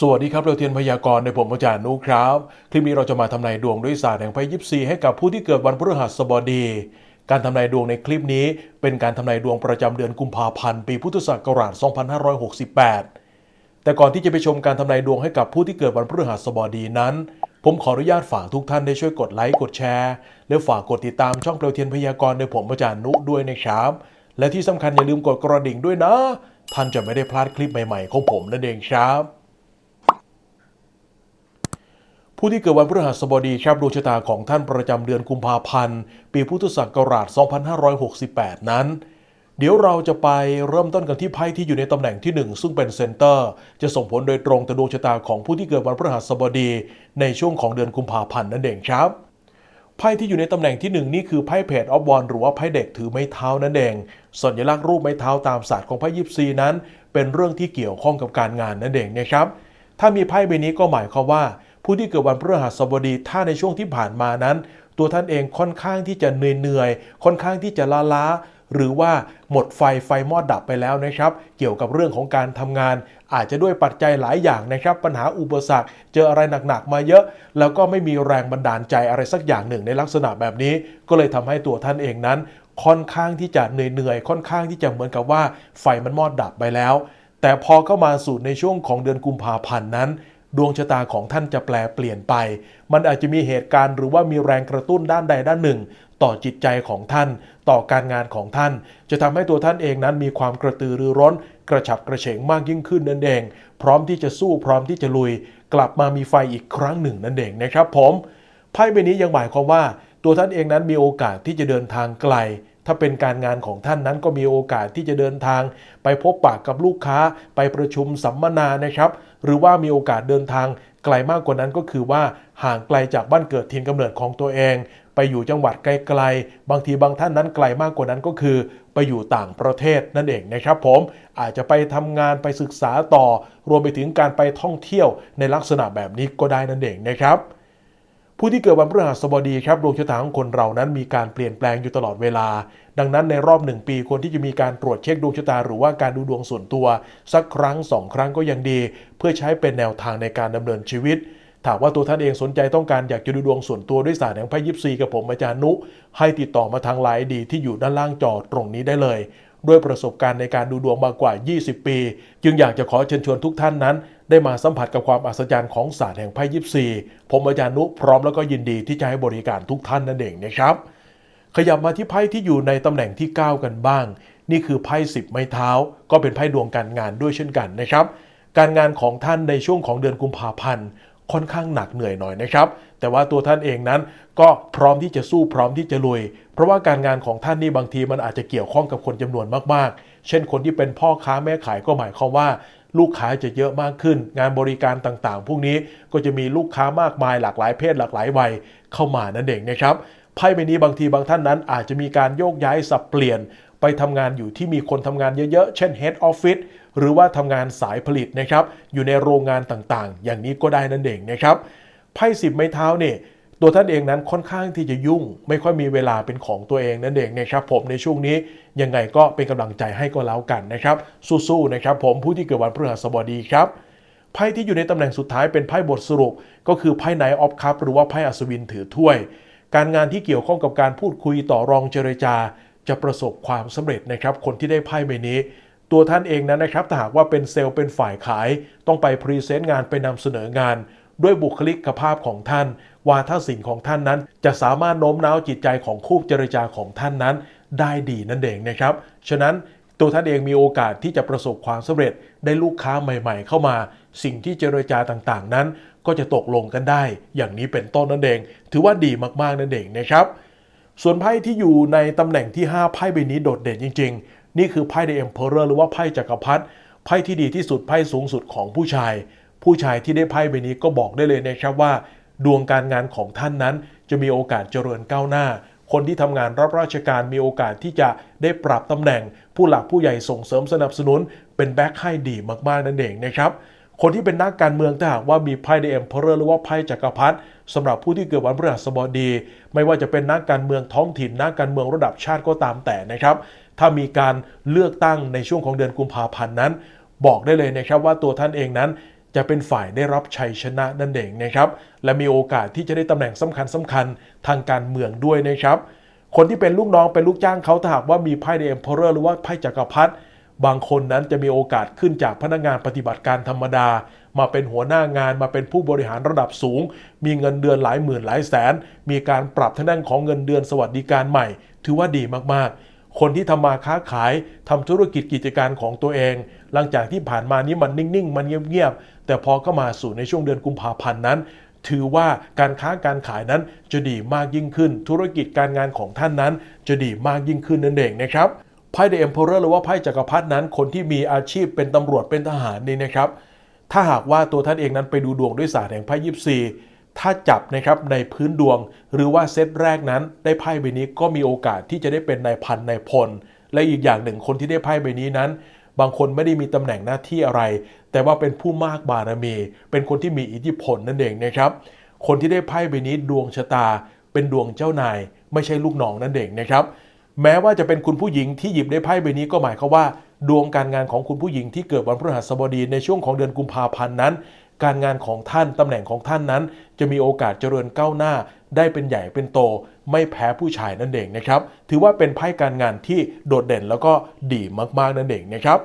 สวัสดีครับเราเทียนพยากรณ์ในผมอาจารย์นุครับ คลิปนี้เราจะมาทำนายดวงด้วยศาสตร์แห่งไพ่ยิปซีให้กับผู้ที่เกิดวันพฤหัสบดี การทำนายดวงในคลิปนี้ เป็นการทำนายดวงประจำเดือนกุมภาพันธ์ปีพุทธศักราช 2568 แต่ก่อนที่จะไปชมการทำนายดวงให้กับผู้ที่เกิดวันพฤหัสบดีนั้น ผมขออนุญาตฝากทุกท่านได้ช่วยกดไลค์กดแชร์และฝากกดติดตามช่องเปลวเทียนพยากรณ์ในผมอาจารย์นุด้วยนะครับ และที่สำคัญอย่าลืมกดกระดิ่งด้วยนะ ท่านจะไม่ได้พลาดคลิปใหม่ ๆ ของผมนั่นเองครับ ผู้ที่เกิดวันพฤหัสบดีครับดวงชะตาของท่านประจำเดือนกุมภาพันธ์ ปีพุทธศักราช 2568 นั้น เดี๋ยวเราจะไปเริ่มต้นกันที่ไพ่ที่อยู่ในตำแหน่งที่ 1 ซึ่งเป็นเซนเตอร์ จะส่งผลโดยตรงต่อดวงชะตาของผู้ที่เกิดวันพฤหัสบดี ในช่วงของเดือนกุมภาพันธ์นั่นเองครับไพ่ที่อยู่ในตำแหน่งที่ 1 นี่คือไพ่เพจออฟบอลหรือว่าไพ่เด็กถือไม้เท้านั่นเองสัญลักษณ์รูปไม้เท้าตามศาสตร์ของไพ่ยิปซีนั้น เป็นเรื่องที่เกี่ยวข้องกับการงานนั่นเองนะครับถ้ามีไพ่ใบนี้ก็หมายความว่า ผู้ที่เกิดวันพฤหัสบดีถ้าในช่วงที่ผ่านมานั้น ตัวท่านเองค่อนข้างที่จะเหนื่อยๆค่อนข้างที่จะล้าล้าๆหรือว่าหมดไฟไฟมอดดับไปแล้วนะครับ เกี่ยวกับเรื่องของการทำงาน อาจจะด้วยปัจจัยหลายอย่างนะครับ ปัญหาอุปสรรค เจออะไรหนักๆมาเยอะ แล้วก็ไม่มีแรงบันดาลใจอะไรสักอย่างหนึ่งในลักษณะแบบนี้ ก็เลยทำให้ตัวท่านเองนั้น ค่อนข้างที่จะเหนื่อยๆค่อนข้างที่จะเหมือนกับว่า ไฟมันมอดดับไปแล้ว แต่พอเข้ามาสู่ในช่วงของเดือนกุมภาพันธ์นั้น ดวงชะตาของท่านจะแปลเปลี่ยนไป มันอาจจะมีเหตุการณ์หรือว่ามีแรงกระตุ้นด้านใดด้านหนึ่ง ต่อจิตใจของท่าน ต่อการงานของท่าน จะทำให้ตัวท่านเองนั้นมีความกระตือรือร้น กระฉับกระเฉงมากยิ่งขึ้นนั่นเอง พร้อมที่จะสู้พร้อมที่จะลุย กลับมามีไฟอีกครั้งหนึ่งนั่นเองนะครับ ผมไพ่ใบนี้ยังหมายความว่า ตัวท่านเองนั้นมีโอกาสที่จะเดินทางไกลถ้าเป็นการงานของท่านนั้นก็มีโอกาสที่จะเดินทาง ไปพบปะกับลูกค้า ไปประชุมสัมมนานะครับ หรือว่ามีโอกาสเดินทางไกลมากกว่านั้นก็คือว่าห่างไกลจากบ้านเกิดถิ่นกำเนิดของตัวเอง ไปอยู่จังหวัดไกลๆ บางทีบางท่านนั้นไกลมากกว่านั้นก็คือ ไปอยู่ต่างประเทศนั่นเองนะครับผมอาจจะไปทำงานไปศึกษาต่อ รวมไปถึงการไปท่องเที่ยวในลักษณะแบบนี้ก็ได้นั่นเองนะครับ ผู้ที่เกิดวันพฤหัสบดีครับดวงชะตาของคนเรานั้นมีการเปลี่ยนแปลงอยู่ตลอดเวลา ดังนั้นในรอบหนึ่งปีควรที่จะมีการตรวจเช็คดวงชะตาหรือว่าการดูดวงส่วนตัว สักครั้งสองครั้งก็ยังดี เพื่อใช้เป็นแนวทางในการดำเนินชีวิตถามว่าตัวท่านเองสนใจต้องการอยากจะดูดวงส่วนตัวด้วยศาสตร์แห่งไพ่ยิปซีกับผมอาจารย์นุ ให้ติดต่อมาทางไลน์ดีที่อยู่ด้านล่างจอตรงนี้ได้เลย ด้วยประสบการณ์ในการดูดวงมากกว่า 20 ปี จึงอยากจะขอเชิญชวนทุกท่านนั้น ได้มาสัมผัสกับความอัศจรรย์ของศาสตร์แห่งไพ่ยิปซีผมอาจารย์นุพร้อมแล้วก็ยินดีที่จะให้บริการทุกท่านนั่นเองนะครับขยับมาที่ไพ่ที่อยู่ในตำแหน่งที่ 9 กันบ้าง นี่คือไพ่สิบไม้เท้า ก็เป็นไพ่ดวงการงานด้วยเช่นกันนะครับ การงานของท่านในช่วงของเดือนกุมภาพันธ์ค่อนข้างหนักเหนื่อยหน่อยนะครับ แต่ว่าตัวท่านเองนั้นก็พร้อมที่จะสู้พร้อมที่จะลุย เพราะว่าการงานของท่านนี่บางทีมันอาจจะเกี่ยวข้องกับคนจำนวนมากๆ เช่นคนที่เป็นพ่อค้าแม่ขายก็หมายความว่า ลูกค้าจะเยอะมากขึ้น งานบริการต่างๆ พวกนี้ก็จะมีลูกค้ามากมายหลากหลายเพศหลากหลายวัยเข้ามานั่นเองนะครับไพ่ใบนี้บางทีบางท่านนั้นอาจจะมีการโยกย้ายสับเปลี่ยน ไปทำงานอยู่ที่มีคนทำงานเยอะๆ เช่น Head Office หรือว่าทำงานสายผลิตนะครับ อยู่ในโรงงานต่างๆ อย่างนี้ก็ได้นั่นเองนะครับไพ่สิบไม้เท้าเนี่ยตัวท่านเองนั้นค่อนข้างที่จะยุ่ง ไม่ค่อยมีเวลาเป็นของตัวเองนั่นเองนะครับผมในช่วงนี้ ยังไงก็เป็นกำลังใจให้ก็แล้วกันนะครับ สู้ๆนะครับ ผมผู้ที่เกิดวันพฤหัสบดีครับไพ่ที่อยู่ในตำแหน่งสุดท้ายเป็นไพ่บทสรุป ก็คือไพ่ไนออฟคัพหรือว่าไพ่อัศวินถือถ้วย การงานที่เกี่ยวข้องกับการพูดคุยต่อรองเจรจา จะประสบความสำเร็จนะครับ คนที่ได้ไพ่ใบนี้ ตัวท่านเองนั้นนะครับถ้าหากว่าเป็นเซลล์เป็นฝ่ายขาย ต้องไปพรีเซนต์งานไปนำเสนองาน ด้วยบุคลิกภาพของท่าน วาทศิลป์ของท่านนั้น จะสามารถโน้มน้าวจิตใจของคู่เจรจาของท่านนั้น ได้ดีนั่นเองนะครับ ฉะนั้นตัวท่านเองมีโอกาสที่จะประสบความสำเร็จได้ลูกค้าใหม่ ๆ เข้ามา สิ่งที่เจรจาต่างๆ นั้น ก็จะตกลงกันได้ อย่างนี้เป็นต้นนั่นเอง ถือว่าดีมากๆนั่นเองนะครับ ส่วนไพ่ที่อยู่ในตำแหน่งที่ 5 ไพ่ใบนี้โดดเด่นจริง ๆ นี่คือไพ่ The Emperor หรือว่าไพ่จักรพรรดิไพ่ที่ดีที่สุดไพ่สูงสุดของผู้ชาย ผู้ชายที่ได้ไพ่ใบนี้ก็บอกได้เลยนะครับว่า ดวงการงานของท่านนั้นจะมีโอกาสเจริญก้าวหน้า คนที่ทำงานรับราชการมีโอกาสที่จะได้ปรับตำแหน่ง ผู้หลักผู้ใหญ่ส่งเสริมสนับสนุน เป็นแบ็คให้ดีมากๆนั่นเองนะครับคนที่เป็นนักการเมืองถ้าหากว่ามีไพ่เดเอ็มเพอเรอร์หรือว่าไพ่จักรพรรดิสำหรับผู้ที่เกิดวันพฤหัสบดี ไม่ว่าจะเป็นนักการเมืองท้องถิ่นนักการเมืองระดับชาติก็ตามแต่นะครับ ถ้ามีการเลือกตั้งในช่วงของเดือนกุมภาพันธ์นั้น บอกได้เลยนะครับว่าตัวท่านเองนั้น จะเป็นฝ่ายได้รับชัยชนะนั่นเองนะครับ และมีโอกาสที่จะได้ตำแหน่งสำคัญสำคัญทางการเมืองด้วยนะครับ คนที่เป็นลูกน้องเป็นลูกจ้างเขาถ้าหากว่ามีไพ่เดมเพอเรอร์หรือว่าไพ่จักรพรรดิบางคนนั้นจะมีโอกาสขึ้นจากพนักงานปฏิบัติการธรรมดา มาเป็นหัวหน้างานมาเป็นผู้บริหารระดับสูง มีเงินเดือนหลายหมื่นหลายแสน มีการปรับทางด้านของเงินเดือนสวัสดิการใหม่ ถือว่าดีมากๆ คนที่ทำมาค้าขายทำธุรกิจกิจการของตัวเอง หลังจากที่ผ่านมานี้มันนิ่งๆ มันเงียบๆ แต่พอเข้ามาสู่ในช่วงเดือนกุมภาพันธ์นั้น ถือว่าการค้าการขายนั้นจะดีมากยิ่งขึ้น ธุรกิจการงานของท่านนั้น จะดีมากยิ่งขึ้นนั่นเองนะครับไพ่เดอะเอ็มเพอเรอร์หรือว่าไพ่จักรพรรดินั้นคนที่มีอาชีพเป็นตำรวจเป็นทหารนี่นะครับถ้าหากว่าตัวท่านเองนั้นไปดูดวงด้วยศาสตร์แห่งไพ่ยิปซี ถ้าจับนะครับในพื้นดวง หรือว่าเซตแรกนั้นได้ไพ่ใบนี้ก็มีโอกาสที่จะได้เป็นนายพันนายพล และอีกอย่างหนึ่งคนที่ได้ไพ่ใบนี้นั้น บางคนไม่ได้มีตำแหน่งหน้าที่อะไร แต่ว่าเป็นผู้มากบารมี เป็นคนที่มีอิทธิพลนั่นเองนะครับ คนที่ได้ไพ่ใบนี้ดวงชะตา เป็นดวงเจ้านาย ไม่ใช่ลูกน้องนั่นเองนะครับแม้ว่าจะเป็นคุณผู้หญิงที่หยิบได้ไพ่ใบนี้ก็หมายความว่า ดวงการงานของคุณผู้หญิงที่เกิดวันพฤหัสบดีในช่วงของเดือนกุมภาพันธ์นั้น การงานของท่านตำแหน่งของท่านนั้น จะมีโอกาสเจริญก้าวหน้า ได้เป็นใหญ่เป็นโต ไม่แพ้ผู้ชายนั่นเองนะครับ ถือว่าเป็นไพ่การงานที่โดดเด่นแล้วก็ดีมากๆนั่นเองนะครับ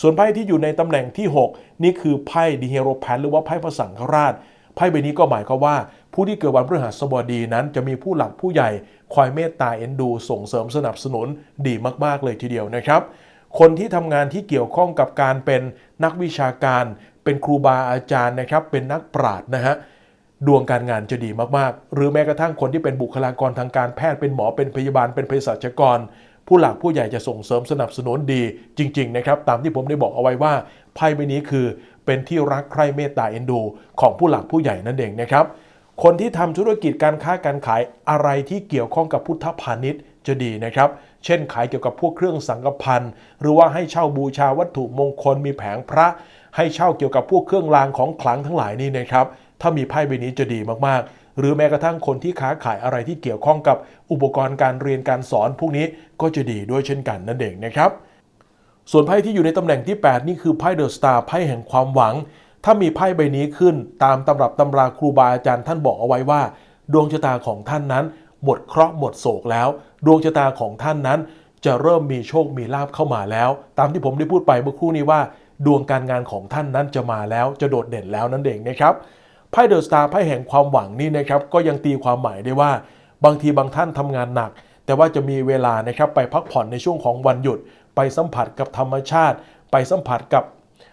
ส่วนไพ่ที่อยู่ในตำแหน่งที่ 6 นี่คือไพ่ดิเฮโรแพนหรือว่าไพ่พระสังฆราชไพ่ใบนี้ก็หมายความว่า ผู้ที่เกิดวันพฤหัสบดีนั้น จะมีผู้หลักผู้ใหญ่คอยเมตตาเอ็นดู ส่งเสริมสนับสนุนดีมาก ๆ เลยทีเดียวนะครับ คนที่ทำงานที่เกี่ยวข้องกับการเป็นนักวิชาการ เป็นครูบาอาจารย์นะครับ เป็นนักปราชญ์นะฮะดวงการงานจะดีมากๆ หรือแม้กระทั่งคนที่เป็นบุคลากรทางการแพทย์เป็นหมอเป็นพยาบาลเป็นเภสัชกร ผู้หลักผู้ใหญ่จะส่งเสริมสนับสนุนดีจริง ๆ นะครับ ตามที่ผมได้บอกเอาไว้ว่าไพ่ใบนี้คือเป็นที่รักใคร่เมตตาเอ็นดู ของผู้หลักผู้ใหญ่นั่นเองนะครับ คนที่ทำธุรกิจการค้าการขายอะไรที่เกี่ยวข้องกับพุทธพาณิชย์จะดีนะครับ เช่นขายเกี่ยวกับพวกเครื่องสังกพันหรือว่าให้เช่าบูชาวัตถุมงคลมีแผงพระ ให้เช่าเกี่ยวกับพวกเครื่องรางของขลังทั้งหลายนี่นะครับ ถ้ามีไพ่ใบนี้จะดีมากๆ หรือแม้กระทั่งคนที่ค้าขายอะไรที่เกี่ยวข้องกับอุปกรณ์การเรียนการสอนพวกนี้ก็จะดีด้วยเช่นกันนั่นเองนะครับ ส่วนไพ่ที่อยู่ในตำแหน่งที่ 8 นี่คือไพ่เดอะสตาร์ไพ่แห่งความหวัง ถ้ามีไพ่ใบนี้ขึ้น ตามตำรับตำราครูบาอาจารย์ท่านบอกเอาไว้ว่า ดวงชะตาของท่านนั้น หมดเคราะห์หมดโศกแล้ว ดวงชะตาของท่านนั้นจะเริ่มมีโชคมีลาภเข้ามาแล้ว ตามที่ผมได้พูดไปเมื่อครู่นี้ว่า ดวงการงานของท่านนั้นจะมาแล้วจะโดดเด่นแล้วนั่นเองนะครับไพ่เดอะสตาร์ไพ่แห่งความหวังนี่นะครับก็ยังตีความหมายได้ว่า บางทีบางท่านทำงานหนัก แต่ว่าจะมีเวลานะครับไปพักผ่อนในช่วงของวันหยุด ไปสัมผัสกับธรรมชาติ ไปสัมผัสกับ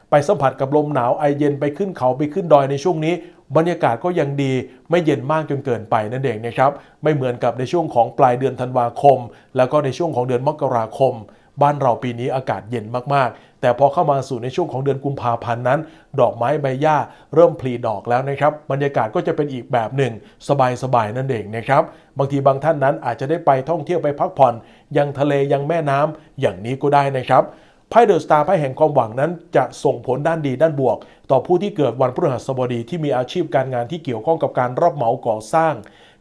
ไปสัมผัสกับลมหนาวไอเย็นไปขึ้นเขาไปขึ้นดอยในช่วงนี้ บรรยากาศก็ยังดีไม่เย็นมากจนเกินไปนั่นเองนะครับไม่เหมือนกับในช่วงของปลายเดือนธันวาคม แล้วก็ในช่วงของเดือนมกราคม บ้านเราปีนี้อากาศเย็นมากๆ แต่พอเข้ามาสู่ในช่วงของเดือนกุมภาพันธ์นั้น ดอกไม้ใบหญ้าเริ่มผลิดอกแล้วนะครับ บรรยากาศก็จะเป็นอีกแบบหนึ่ง สบายๆนั่นเองนะครับ บางทีบางท่านนั้นอาจจะได้ไปท่องเที่ยวไปพักผ่อน ยังทะเลยังแม่น้ำอย่างนี้ก็ได้นะครับไพ่เดอะสตาร์ไพ่แห่งความหวังนั้นจะส่งผลด้านดีด้านบวก ต่อผู้ที่เกิดวันพฤหัสบดีที่มีอาชีพการงานที่เกี่ยวข้องกับการรับเหมาก่อสร้าง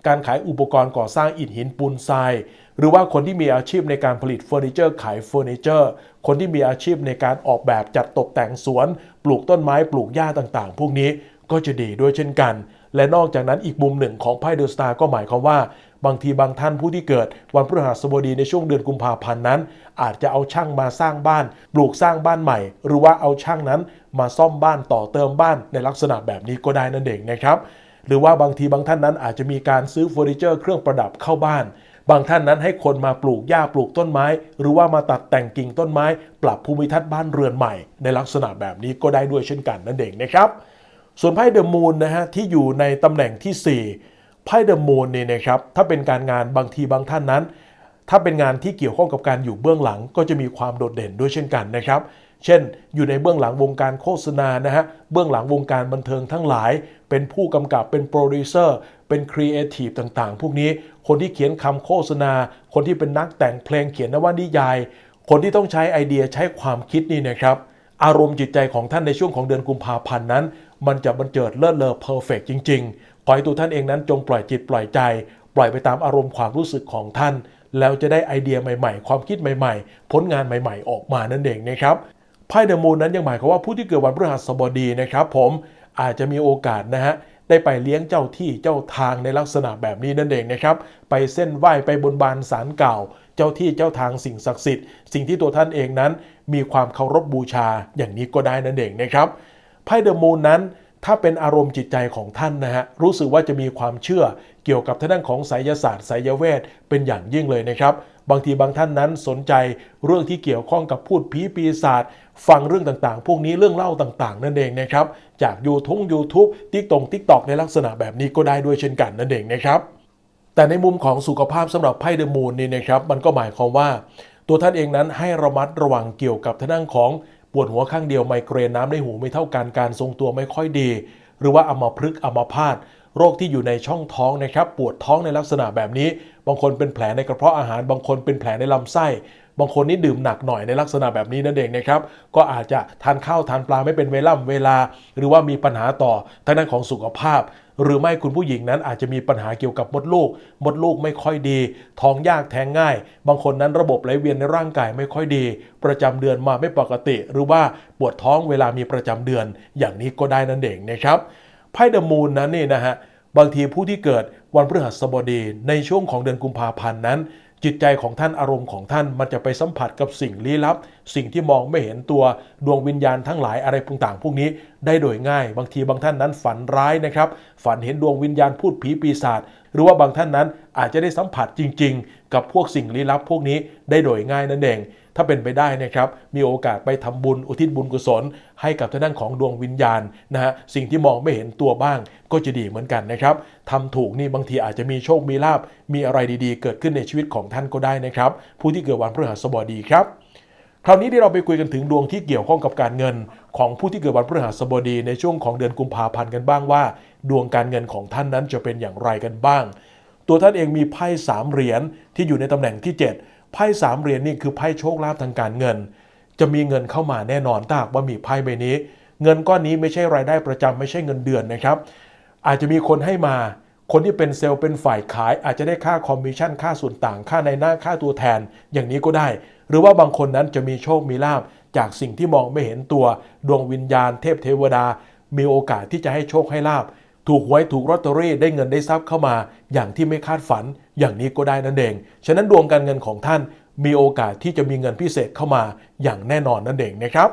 การขายอุปกรณ์ก่อสร้างอิฐหินปูนทราย หรือว่าคนที่มีอาชีพในการผลิตเฟอร์นิเจอร์ขายเฟอร์นิเจอร์ คนที่มีอาชีพในการออกแบบจัดตกแต่งสวน ปลูกต้นไม้ปลูกหญ้าต่างๆ พวกนี้ก็จะดีด้วยเช่นกัน และนอกจากนั้นอีกมุมหนึ่งของไพ่เดอะสตาร์ก็หมายความว่า บางทีบางท่านผู้ที่เกิด วันพฤหัสบดีในช่วงเดือนกุมภาพันธ์นั้น อาจจะเอาช่างมาสร้างบ้าน ปลูกสร้างบ้านใหม่ หรือว่าเอาช่างนั้น มาซ่อมบ้านต่อเติมบ้านในลักษณะแบบนี้ก็ได้นั่นเองนะครับหรือว่าบางทีบางท่านนั้นอาจจะมีการซื้อเฟอร์นิเจอร์เครื่องประดับเข้าบ้าน บางท่านนั้นให้คนมาปลูกหญ้าปลูกต้นไม้ หรือว่ามาตัดแต่งกิ่งต้นไม้ ปรับภูมิทัศน์บ้านเรือนใหม่ ในลักษณะแบบนี้ก็ได้ด้วยเช่นกันนั่นเองนะครับส่วนไพ่เดอะมูนนะฮะที่อยู่ในตำแหน่งที่ 4ไพ่เดอะมูนเนี่ยนะครับถ้าเป็นการงานบางทีบางท่านนั้น ถ้าเป็นงานที่เกี่ยวข้องกับการอยู่เบื้องหลังก็จะมีความโดดเด่นด้วยเช่นกันนะครับ เช่น อยู่ในเบื้องหลังวงการโฆษณานะฮะเบื้องหลังวงการบันเทิงทั้งหลาย เป็นผู้กำกับเป็นโปรดิวเซอร์เป็นครีเอทีฟต่างๆ พวกนี้คนที่เขียนคำโฆษณา คนที่เป็นนักแต่งเพลงเขียนนวนิยาย คนที่ต้องใช้ไอเดียใช้ความคิดนี่นะครับอารมณ์จิตใจของท่านในช่วงของเดือนกุมภาพันธ์นั้น มันจะบันเจิดเลิศเลอเพอร์เฟกจริงๆ ขอให้ตัวท่านเองนั้นจงปล่อยจิตปล่อยใจ ปล่อยไปตามอารมณ์ความรู้สึกของท่าน แล้วจะได้ไอเดียใหม่ๆ ความคิดใหม่ๆ ผลงานใหม่ๆ ออกมานั่นเองนะครับไพ่เดอะมูนนั้นยังหมายความว่าผู้ที่เกิดวันพฤหัสบดีนะครับผม อาจจะมีโอกาสนะฮะได้ไปเลี้ยงเจ้าที่เจ้าทางในลักษณะแบบนี้นั่นเองนะครับ ไปเส้นไหว้ไปบนบานสารเก่า เจ้าที่เจ้าทางสิ่งศักดิ์สิทธิ์สิ่งที่ตัวท่านเองนั้น มีความเคารพบูชาอย่างนี้ก็ได้นั่นเองนะครับไพ่เดอะมูนนั้นถ้าเป็นอารมณ์จิตใจของท่านนะฮะรู้สึกว่าจะมีความเชื่อเกี่ยวกับทางด้านของไสยศาสตร์ไสยเวทเป็นอย่างยิ่งเลยนะครับ บางทีบางท่านนั้นสนใจเรื่องที่เกี่ยวข้องกับพูดผีปีศาจ ฟังเรื่องต่างๆ พวกนี้เรื่องเล่าต่างๆ นั่นเองนะครับ จากยูทงยูทูบติ๊กตงติ๊กตอกในลักษณะแบบนี้ก็ได้ด้วยเช่นกันนั่นเองนะครับ แต่ในมุมของสุขภาพสำหรับไพ่เดอะมูนนี่นะครับ มันก็หมายความว่า ตัวท่านเองนั้นให้ระมัดระวังเกี่ยวกับทางด้านของปวดหัวข้างเดียวไมเกรนน้ำในหูไม่เท่ากันการทรงตัวไม่ค่อยดี หรือว่าอัมพฤกษ์อัมพาตโรคที่อยู่ในช่องท้องนะครับ ปวดท้องในลักษณะแบบนี้ บางคนเป็นแผลในกระเพาะอาหาร บางคนเป็นแผลในลำไส้ บางคนนี่ดื่มหนักหน่อยในลักษณะแบบนี้นั่นเองนะครับ ก็อาจจะทานข้าวทานปลาไม่เป็นเวล่ำเวลา หรือว่ามีปัญหาต่อทางด้านของสุขภาพ หรือไม่คุณผู้หญิงนั้นอาจจะมีปัญหาเกี่ยวกับมดลูก มดลูกไม่ค่อยดี ท้องยากแท้งง่าย บางคนนั้นระบบไหลเวียนในร่างกายไม่ค่อยดี ประจำเดือนมาไม่ปกติ หรือว่าปวดท้องเวลามีประจำเดือน อย่างนี้ก็ได้นั่นเองนะครับไพ่เดอะมูนนั้นนี่นะฮะบางทีผู้ที่เกิดวันพฤหัสบดีในช่วงของเดือนกุมภาพันธ์นั้น จิตใจของท่านอารมณ์ของท่านมันจะไปสัมผัสกับสิ่งลี้ลับ สิ่งที่มองไม่เห็นตัวดวงวิญญาณทั้งหลายอะไรต่างๆพวกนี้ได้โดยง่าย บางทีบางท่านนั้นฝันร้ายนะครับ ฝันเห็นดวงวิญญาณพูดผีปีศาจหรือว่าบางท่านนั้นอาจจะได้สัมผัสจริง ๆ กับพวกสิ่งลี้ลับพวกนี้ได้โดยง่ายนั่นเอง ถ้าเป็นไปได้นะครับมีโอกาสไปทำบุญอุทิศบุญกุศล ให้กับทางด้านของดวงวิญญาณนะฮะสิ่งที่มองไม่เห็นตัวบ้างก็จะดีเหมือนกันนะครับทำถูกนี่บางทีอาจจะมีโชคมีลาบมีอะไรดีๆ เกิดขึ้นในชีวิตของท่านก็ได้นะครับ ผู้ที่เกิดวันพฤหัสบดีครับคราวนี้ที่เราไปคุยกันถึงดวงที่เกี่ยวข้องกับการเงิน ของผู้ที่เกิดวันพฤหัสบดีในช่วงของเดือนกุมภาพันธ์กันบ้างว่า ดวงการเงินของท่านนั้นจะเป็นอย่างไรกันบ้าง ตัวท่านเองมีไพ่สามเหรียญที่อยู่ในตำแหน่งที่ 7 ไพ่สามเหรียญนี่คือไพ่โชคลาภทางการเงิน จะมีเงินเข้ามาแน่นอนถ้าหากว่ามีไพ่ใบนี้ เงินก้อนนี้ไม่ใช่รายได้ประจำไม่ใช่เงินเดือนนะครับ อาจจะมีคนให้มาคนที่เป็นเซลล์เป็นฝ่ายขาย อาจจะได้ค่าคอมมิชชั่นค่าส่วนต่าง ค่าในหน้าค่าตัวแทน อย่างนี้ก็ได้ หรือว่าบางคนนั้นจะมีโชคมีลาบจากสิ่งที่มองไม่เห็นตัว ดวงวิญญาณเทพเทวดา มีโอกาสที่จะให้โชคให้ลาบ ถูกหวยถูกลอตเตอรี่ได้เงินได้ทรัพย์เข้ามา อย่างที่ไม่คาดฝันอย่างนี้ก็ได้นั่นเอง ฉะนั้นดวงการเงินของท่านมีโอกาสที่จะมีเงินพิเศษเข้ามาอย่างแน่นอนนั่นเองนะครับ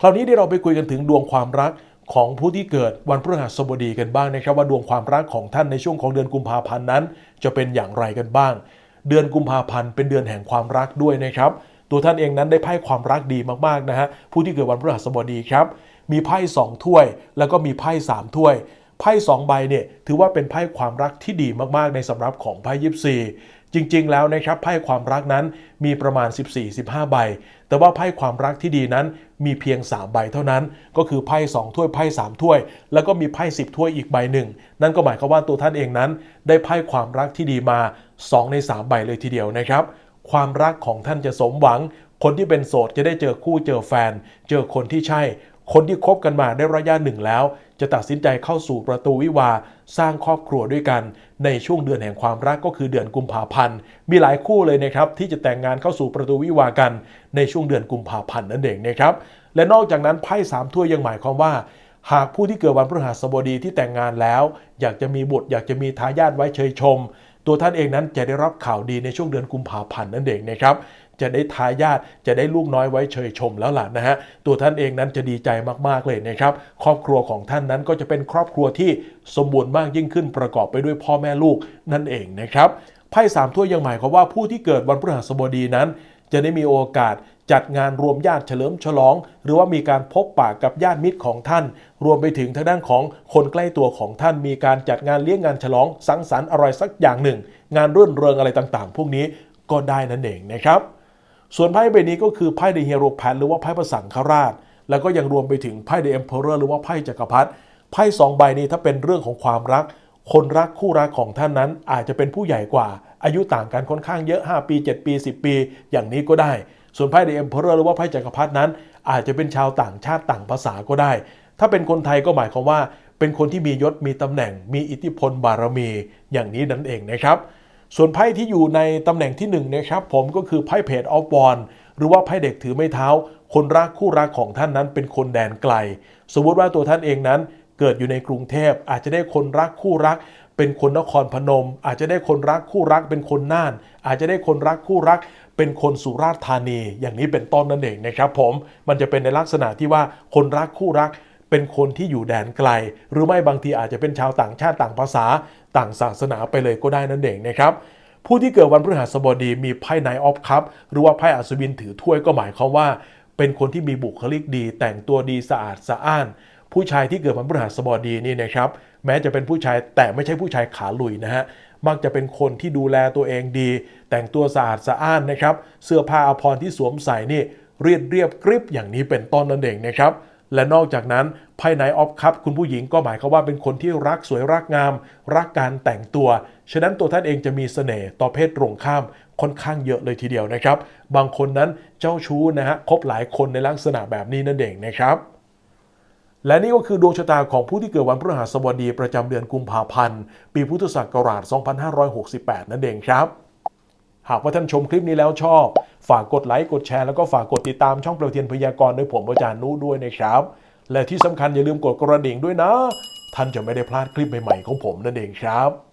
คราวนี้ที่เราไปคุยกันถึงดวงความรักของผู้ที่เกิดวันพฤหัสบดีกันบ้างนะครับ ว่าดวงความรักของท่านในช่วงของเดือนกุมภาพันธ์นั้น จะเป็นอย่างไรกันบ้าง เดือนกุมภาพันธ์เป็นเดือนแห่งความรักด้วยนะครับ ตัวท่านเองนั้นได้ไพ่ความรักดีมากๆนะฮะผู้ที่เกิดวันพฤหัสบดีครับมีไพ่สองถ้วย แล้วก็มีไพ่สามถ้วย ไพ่สองใบเนี่ยถือว่าเป็นไพ่ความรักที่ดีมากๆ ในสำรับของไพ่ยิปซีจริงๆ แล้วนะครับไพ่ความรักนั้นมีประมาณ 14-15 ใบ แต่ว่าไพ่ความรักที่ดีนั้นมีเพียง 3 ใบเท่านั้น ก็คือไพ่2ถ้วยไพ่3ถ้วย แล้วก็มีไพ่10ถ้วยอีกใบหนึ่ง นั่นก็หมายความว่าตัวท่านเองนั้น ได้ไพ่ความรักที่ดีมา 2 ใน 3 ใบเลยทีเดียวนะครับ ความรักของท่านจะสมหวัง คนที่เป็นโสดจะได้เจอคู่เจอแฟน เจอคนที่ใช่ คนที่คบกันมาได้ระยะหนึ่งแล้ว จะตัดสินใจเข้าสู่ประตูวิวาสร้างครอบครัวด้วยกัน ในช่วงเดือนแห่งความรักก็คือเดือนกุมภาพันธ์ มีหลายคู่เลยนะครับที่จะแต่งงานเข้าสู่ประตูวิวากันในช่วงเดือนกุมภาพันธ์นั่นเองนะครับ และนอกจากนั้นไพ่สามถ้วยยังหมายความว่าหากผู้ที่เกิดวันพฤหัสบดีที่แต่งงานแล้ว อยากจะมีบุตรอยากจะมีทายาทไว้เชยชม ตัวท่านเองนั้นจะได้รับข่าวดีในช่วงเดือนกุมภาพันธ์นั่นเองนะครับจะได้ทายาทจะได้ลูกน้อยไว้เชยชมแล้วล่ะนะฮะตัวท่านเองนั้นจะดีใจมากๆเลยนะครับครอบครัวของท่านนั้นก็จะเป็นครอบครัวที่สมบูรณ์มากยิ่งขึ้นประกอบไปด้วยพ่อแม่ลูกนั่นเองนะครับไพ่สามถ้วยยังหมายความว่าผู้ที่เกิดวันพฤหัสบดีนั้น จะได้มีโอกาส จัดงานรวมญาติเฉลิมฉลอง หรือว่ามีการพบปะกับญาติมิตรของท่าน รวมไปถึงทางด้านของคนใกล้ตัวของท่าน มีการจัดงานเลี้ยงงานฉลอง สังสรรค์อะไรสักอย่างหนึ่ง งานรื่นเริงอะไรต่างๆ พวกนี้ก็ได้นั่นเองนะครับ ส่วนไพ่ใบนี้ก็คือไพ่เดอะฮีโรแพนหรือว่าไพ่พระสังฆราช แล้วก็ยังรวมไปถึงไพ่เดอะเอ็มเพอเรอร์หรือว่าไพ่จักรพรรดิไพ่สองใบนี้ถ้าเป็นเรื่องของความรัก คนรักคู่รักของท่านนั้นอาจจะเป็นผู้ใหญ่กว่า อายุต่างกันค่อนข้างเยอะ 5 ปี 7 ปี 10 ปี อย่างนี้ก็ได้ ส่วนไพ่เดอะเอ็มเพอเรอร์หรือว่าไพ่จักรพรรดินั้น อาจจะเป็นชาวต่างชาติต่างภาษาก็ได้ ถ้าเป็นคนไทยก็หมายความว่า เป็นคนที่มียศมีตำแหน่ง มีอิทธิพลบารมีอย่างนี้นั่นเองนะครับ ส่วนไพ่ที่อยู่ในตำแหน่งที่1นงนะครับผมก็คือไพ่เพจออฟวอนหรือว่าไพ่เด็กถือไม้เท้า คนรักคู่รักของท่านนั้นเป็นคนแดนไกล สมมติว่าตัวท่านเองนั้นเกิดอยู่ในกรุงเทพอาจจะได้คนรักคู่รัก เป็นคนนครพนม อาจจะได้คนรักคู่รักเป็นคนน่าน อาจจะได้คนรักคู่รัก เป็นคนสุราษฎร์ธานี อย่างนี้เป็นต้นนั่นเองนะครับผมมันจะเป็นในลักษณะที่ว่าคนรักคู่รักเป็นคนที่อยู่แดนไกล หรือไม่บางทีอาจจะเป็นชาวต่างชาติต่างภาษา ต่างศาสนาไปเลยก็ได้นั่นเองนะครับผู้ที่เกิดวันพฤหัสบดีมีไพ่ไนออฟคัพหรือว่าไพ่อัศวินถือถ้วยก็หมายความว่า เป็นคนที่มีบุคลิกดี แต่งตัวดีสะอาดสะอ้าน ผู้ชายที่เกิดวันพฤหัสบดีนี่นะครับ แม้จะเป็นผู้ชายแต่ไม่ใช่ผู้ชายขาลุยนะฮะมักจะเป็นคนที่ดูแลตัวเองดี แต่งตัวสะอาดสะอ้านนะครับ เสื้อผ้าอาภรณ์ที่สวมใส่นี่เรียบเรียบกริบอย่างนี้เป็นต้นนั่นเองนะครับและนอกจากนั้นไพ่ไนออฟคัพคุณผู้หญิงก็หมายความว่าเป็นคนที่รักสวยรักงาม รักการแต่งตัว ฉะนั้นตัวท่านเองจะมีเสน่ห์ต่อเพศตรงข้ามค่อนข้างเยอะเลยทีเดียวนะครับ บางคนนั้นเจ้าชู้นะฮะคบหลายคนในลักษณะแบบนี้นั่นเองนะครับ และนี่ก็คือดวงชะตาของผู้ที่เกิดวันพฤหัสบดีประจำเดือนกุมภาพันธ์ ปีพุทธศักราช 2568 นั่นเองครับ หากว่าท่านชมคลิปนี้แล้วชอบ ฝากกดไลค์ กดแชร์ แล้วก็ฝากกดติดตามช่องเปลวเทียนพยากรณ์โดยผมอาจารย์นุด้วยนะครับ และที่สำคัญอย่าลืมกดกระดิ่งด้วยนะ ท่านจะไม่ได้พลาดคลิปใหม่ๆของผมนั่นเองครับ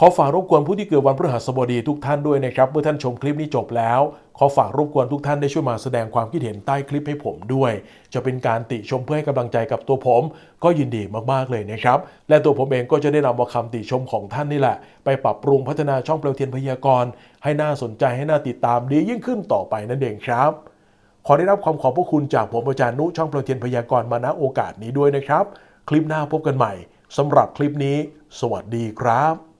ขอฝากรบกวนผู้ที่เกิดวันพฤหัสบดีทุกท่านด้วยนะครับ เมื่อท่านชมคลิปนี้จบแล้ว ขอฝากรบกวนทุกท่านได้ช่วยมาแสดงความคิดเห็นใต้คลิปให้ผมด้วย จะเป็นการติชมเพื่อให้กำลังใจกับตัวผม ก็ยินดีมากๆเลยนะครับ และตัวผมเองก็จะได้นำเอาคำติชมของท่านนี่แหละ ไปปรับปรุงพัฒนาช่องเปลวเทียนพยากรณ์ให้น่าสนใจให้น่าติดตามดียิ่งขึ้นต่อไปนั่นเองครับ ขอได้รับความขอบพระคุณจากผมอาจารย์นุช่องเปลวเทียนพยากรณ์มาณโอกาสนี้ด้วยนะครับ คลิปหน้าพบกันใหม่สำหรับคลิปนี้ สวัสดีครับ